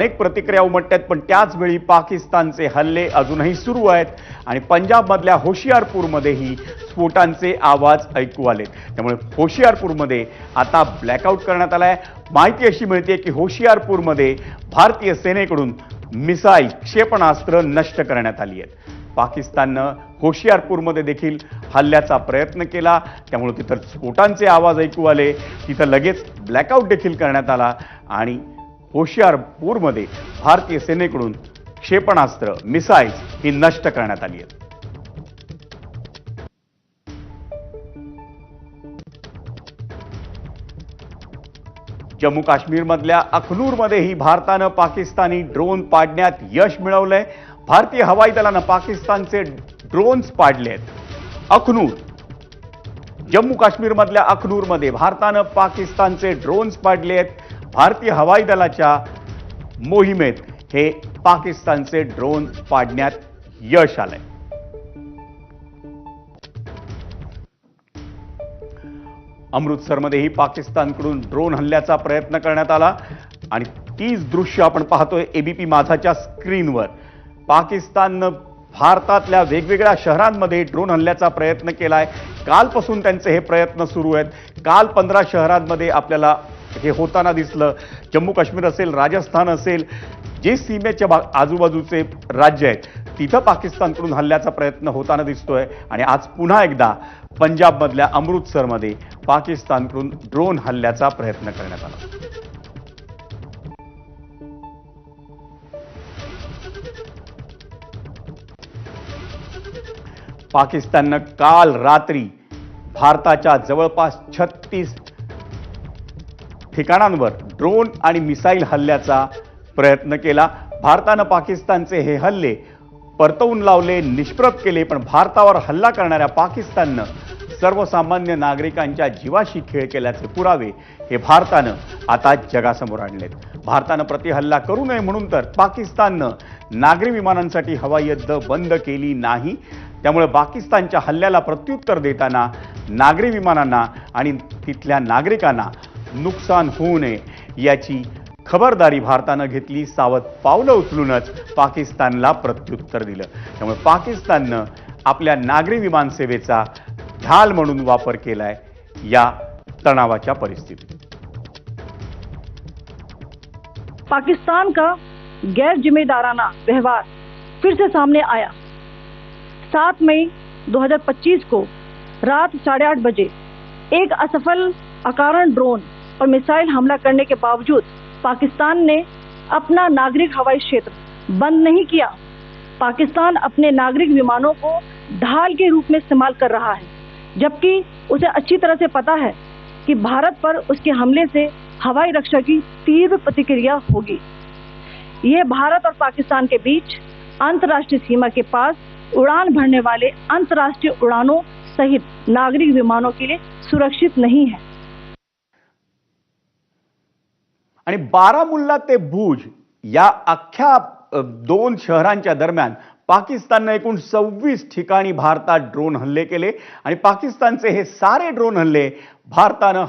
अनेक प्रतिक्रिया उमटतात पण त्याच वेळी पाकिस्तानचे हल्ले अजूनही सुरू आहेत आणि पंजाबमधल्या होशियारपूरमध्येही स्फोटांचे आवाज ऐकू आलेत. त्यामुळे होशियारपूरमध्ये आता ब्लॅकआउट करण्यात आला आहे माहिती अशी मिळते की होशियारपूरमध्ये भारतीय सेनेकडून मिसाईल क्षेपणास्त्र नष्ट करण्यात आली आहेत. पाकिस्ताननं होशियारपूरमध्ये देखील हल्ल्याचा प्रयत्न केला. त्यामुळे तिथं स्फोटांचे आवाज ऐकू आले. तिथं लगेच ब्लॅकआउट देखील करण्यात आला आणि होशियारपूरमध्ये भारतीय सेनेकडून क्षेपणास्त्र मिसाईल्स ही नष्ट करण्यात आली आहेत. जम्मू काश्मीरमधल्या अखनूरमध्येही भारतानं पाकिस्तानी ड्रोन पाडण्यात यश मिळवलंय. भारतीय हवाई दलानं पाकिस्तानचे ड्रोन्स पाडले आहेत अखनूर. जम्मू काश्मीरमधल्या अखनूरमध्ये भारतानं पाकिस्तानचे ड्रोन्स पाडले आहेत भारतीय हवाई दलाच्या मोहिमेत हे पाकिस्तानचे ड्रोन पाडण्यात यश आलंय. अमृतसरमध्येही पाकिस्तानकडून ड्रोन हल्ल्याचा प्रयत्न करण्यात आला आणि तीच दृश्य आपण पाहतोय एबीपी माझाच्या स्क्रीनवर. पाकिस्ताननं भारतातल्या वेगवेगळ्या शहरांमध्ये ड्रोन हल्ल्याचा प्रयत्न केलाय. कालपासून त्यांचे हे प्रयत्न सुरू आहेत. काल पंधरा शहरांमध्ये आपल्याला हे होताना दिसलं. जम्मू काश्मीर असेल राजस्थान असेल जे सीमेच्या बा आजूबाजूचे राज्य आहेत तिथं पाकिस्तानकडून हल्ल्याचा प्रयत्न होताना दिसतोय. आणि आज पुन्हा एकदा पंजाबमधल्या अमृतसरमध्ये पाकिस्तानकडून ड्रोन हल्ल्याचा प्रयत्न करण्यात आला. पाकिस्ताननं काल रात्री भारताच्या जवळपास छत्तीस ठिकाणांवर ड्रोन आणि मिसाईल हल्ल्याचा प्रयत्न केला. भारतानं पाकिस्तानचे हे हल्ले परतवून लावले निष्प्रभ केले पण भारतावर हल्ला करणाऱ्या पाकिस्ताननं सर्वसामान्य नागरिकांच्या जीवाशी खेळ केल्याचे पुरावे हे भारतानं आता जगासमोर आणलेत. भारतानं प्रतिहल्ला करू नये म्हणून तर पाकिस्ताननं नागरी विमानांसाठी हवाई हद्द बंद केली नाही. त्यामुळे पाकिस्तानच्या हल्ल्याला प्रत्युत्तर देताना नागरी विमानांना आणि तिथल्या नागरिकांना नुकसान होऊ नये याची खबरदारी भारतानं घेतली सावध पावलं उचलूनच पाकिस्तानला प्रत्युत्तर दिलं. त्यामुळे पाकिस्ताननं आपल्या नागरी विमान सेवेचा ढाल म्हणून वापर केलाय या तणावाच्या परिस्थितीत. पाकिस्तान का गैर जिम्मेदाराना व्यवहार फिर से सामने आया? सात मई 2025 को रात साढ़े आठ बजे एक असफल अकारण ड्रोन और मिसाइल हमला करने के बावजूद पाकिस्तान ने अपना नागरिक हवाई क्षेत्र बंद नहीं किया। पाकिस्तान अपने नागरिक विमानों को ढाल के रूप में इस्तेमाल कर रहा है, जबकि उसे अच्छी तरह से पता है कि भारत पर उसके हमले से हवाई रक्षा की तीव्र प्रतिक्रिया होगी। ये भारत और पाकिस्तान के बीच अंतर्राष्ट्रीय सीमा के पास उड़ान भरने वाले अंतर्राष्ट्रीय उड़ानों सहित नागरिक विमानों के लिए सुरक्षित नहीं है। आणि बारामुल्ला ते भुज या अख्ख्या दोन शहरांच्या दरम्यान पाकिस्ताननं एकूण सव्वीस ठिकाणी भारतात ड्रोन हल्ले केले आणि पाकिस्तानचे हे सारे ड्रोन हल्ले भारतानं